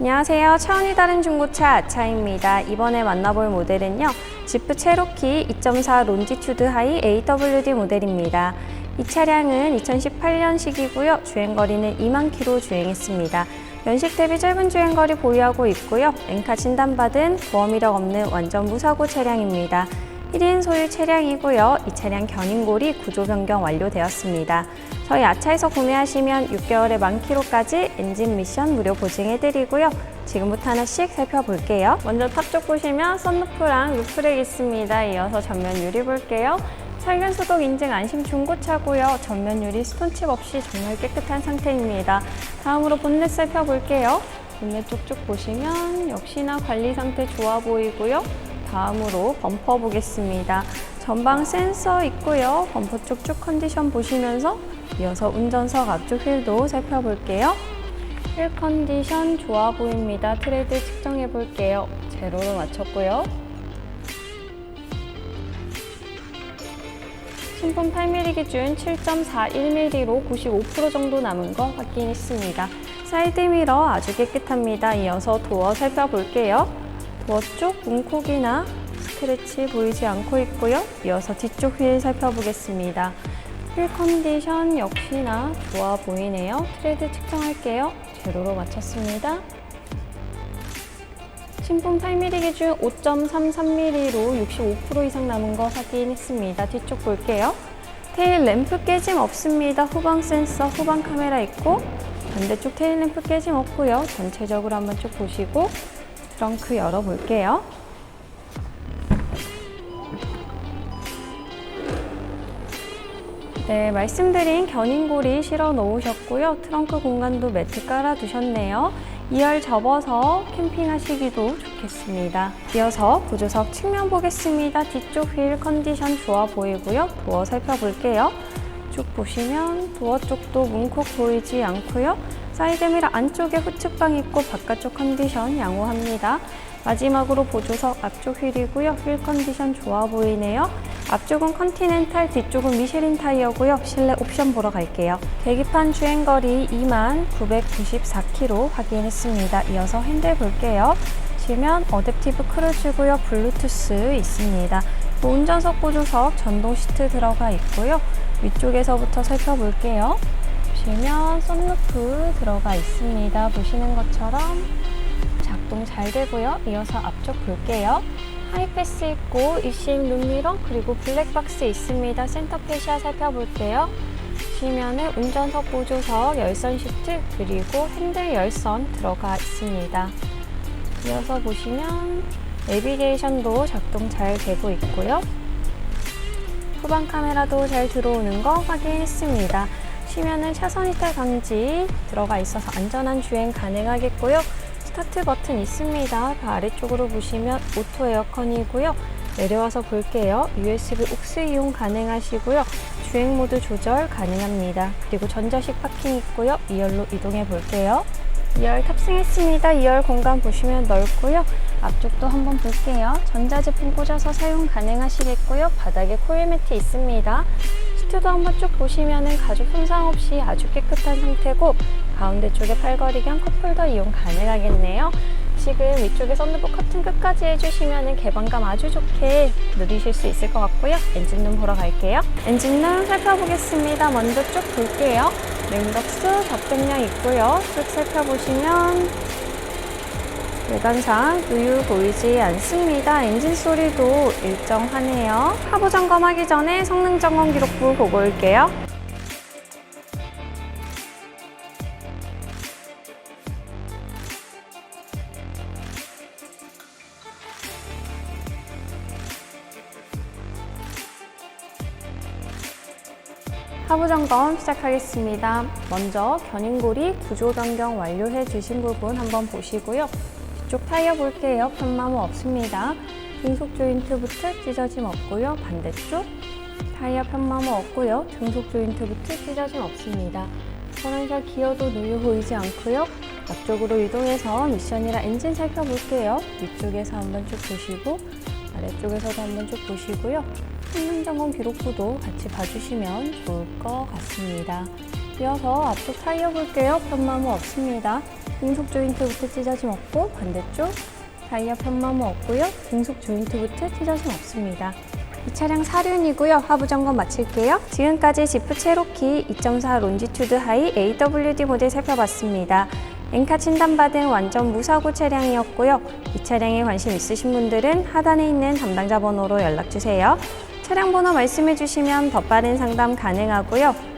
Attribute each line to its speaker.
Speaker 1: 안녕하세요. 차원이 다른 중고차 아차입니다. 이번에 만나볼 모델은요. 지프 체로키 2.4 론지튜드 하이 AWD 모델입니다. 이 차량은 2018년식이고요. 주행거리는 2만 킬로 주행했습니다. 연식 대비 짧은 주행거리 보유하고 있고요. 엔카 진단받은 보험 이력 없는 완전 무사고 차량입니다. 1인 소유 차량이고요. 이 차량 견인골이 구조 변경 완료되었습니다. 저희 아차에서 구매하시면 6개월의 만 킬로까지 엔진 미션 무료 보증해드리고요. 지금부터 하나씩 살펴볼게요. 먼저 탑쪽 보시면 썬루프랑 루프렉 있습니다. 이어서 전면 유리 볼게요. 살균 소독 인증 안심 중고차고요. 전면 유리 스톤칩 없이 정말 깨끗한 상태입니다. 다음으로 본넷 살펴볼게요. 본넷 쪽쪽 보시면 역시나 관리 상태 좋아 보이고요. 다음으로 범퍼 보겠습니다. 전방 센서 있고요. 범퍼 쪽쭉 컨디션 보시면서 이어서 운전석 앞쪽 휠도 살펴볼게요. 휠 컨디션 좋아 보입니다. 트레드 측정해 볼게요. 제로로 맞췄고요. 신품 8mm 기준 7.41mm로 95% 정도 남은 거 확인했습니다. 사이드 미러 아주 깨끗합니다. 이어서 도어 살펴볼게요. 도어 쪽 문콕이나 스크래치 보이지 않고 있고요. 이어서 뒤쪽 휠 살펴보겠습니다. 휠 컨디션 역시나 좋아 보이네요. 트레드 측정할게요. 제로로 맞췄습니다. 신품 8mm 기준 5.33mm로 65% 이상 남은 거 확인했습니다. 뒤쪽 볼게요. 테일 램프 깨짐 없습니다. 후방 센서, 후방 카메라 있고 반대쪽 테일 램프 깨짐 없고요. 전체적으로 한번 쭉 보시고 트렁크 열어볼게요. 네, 말씀드린 견인골이 실어 놓으셨고요. 트렁크 공간도 매트 깔아 두셨네요. 2열 접어서 캠핑하시기도 좋겠습니다. 이어서 구조석 측면 보겠습니다. 뒤쪽 휠 컨디션 좋아 보이고요. 도어 살펴볼게요. 쭉 보시면 도어 쪽도 문콕 보이지 않고요. 사이드미러 안쪽에 후측방 있고 바깥쪽 컨디션 양호합니다. 마지막으로 보조석 앞쪽 휠이고요. 휠 컨디션 좋아 보이네요. 앞쪽은 컨티넨탈, 뒤쪽은 미쉐린 타이어고요. 실내 옵션 보러 갈게요. 계기판 주행거리 2만 994km 확인했습니다. 이어서 핸들 볼게요. 보시면 어댑티브 크루즈고요. 블루투스 있습니다. 운전석 보조석 전동 시트 들어가 있고요. 위쪽에서부터 살펴볼게요. 보시면 썬루프 들어가 있습니다. 보시는 것처럼 작동 잘 되고요. 이어서 앞쪽 볼게요. 하이패스 있고 입심 룸미러 그리고 블랙박스 있습니다. 센터 페시아 살펴볼게요. 보시면은 운전석 보조석 열선 시트 그리고 핸들 열선 들어가 있습니다. 이어서 보시면 내비게이션도 작동 잘 되고 있고요. 후방 카메라도 잘 들어오는 거 확인했습니다. 쉬면은 차선 이탈 방지 들어가 있어서 안전한 주행 가능하겠고요. 스타트 버튼 있습니다. 그 아래쪽으로 보시면 오토 에어컨이고요. 내려와서 볼게요. USB 옥스 이용 가능하시고요. 주행 모드 조절 가능합니다. 그리고 전자식 파킹 있고요. 2열로 이동해 볼게요. 2열 탑승했습니다. 2열 공간 보시면 넓고요. 앞쪽도 한번 볼게요. 전자제품 꽂아서 사용 가능하시겠고요. 바닥에 코일 매트 있습니다. 시트도 한번 쭉 보시면은 가죽 손상 없이 아주 깨끗한 상태고 가운데 쪽에 팔걸이 겸 컵홀더 이용 가능하겠네요. 지금 위쪽에 썬루프 커튼 끝까지 해주시면 개방감 아주 좋게 누리실 수 있을 것 같고요. 엔진룸 보러 갈게요. 엔진룸 살펴보겠습니다. 먼저 쭉 볼게요. 냉각수 접근량 있고요. 쭉 살펴보시면 외관상 우유 보이지 않습니다. 엔진 소리도 일정하네요. 하부 점검하기 전에 성능 점검 기록부 보고 올게요. 하부 점검 시작하겠습니다. 먼저 견인골이 구조 변경 완료해 주신 부분 한번 보시고요. 뒤쪽 타이어 볼게요. 편마모 없습니다. 등속 조인트 부트 찢어짐 없고요. 반대쪽 타이어 편마모 없고요. 등속 조인트 부트 찢어짐 없습니다. 퍼렌셜 기어도 누유 보이지 않고요. 앞쪽으로 이동해서 미션이라 엔진 살펴볼게요. 위쪽에서 한번 쭉 보시고 아래쪽에서도 한번 쭉 보시고요. 성능 점검 기록부도 같이 봐주시면 좋을 것 같습니다. 이어서 앞쪽 타이어 볼게요. 편마모 없습니다. 공속 조인트부터 찢어짐 없고 반대쪽 타이어 편마모 없고요. 공속 조인트부터 찢어짐 없습니다. 이 차량 사륜이고요. 하부 점검 마칠게요. 지금까지 지프 체로키 2.4 론지투드 하이 AWD 모델 살펴봤습니다. 엔카 진단받은 완전 무사고 차량이었고요. 이 차량에 관심 있으신 분들은 하단에 있는 담당자 번호로 연락주세요. 차량 번호 말씀해 주시면 더 빠른 상담 가능하고요.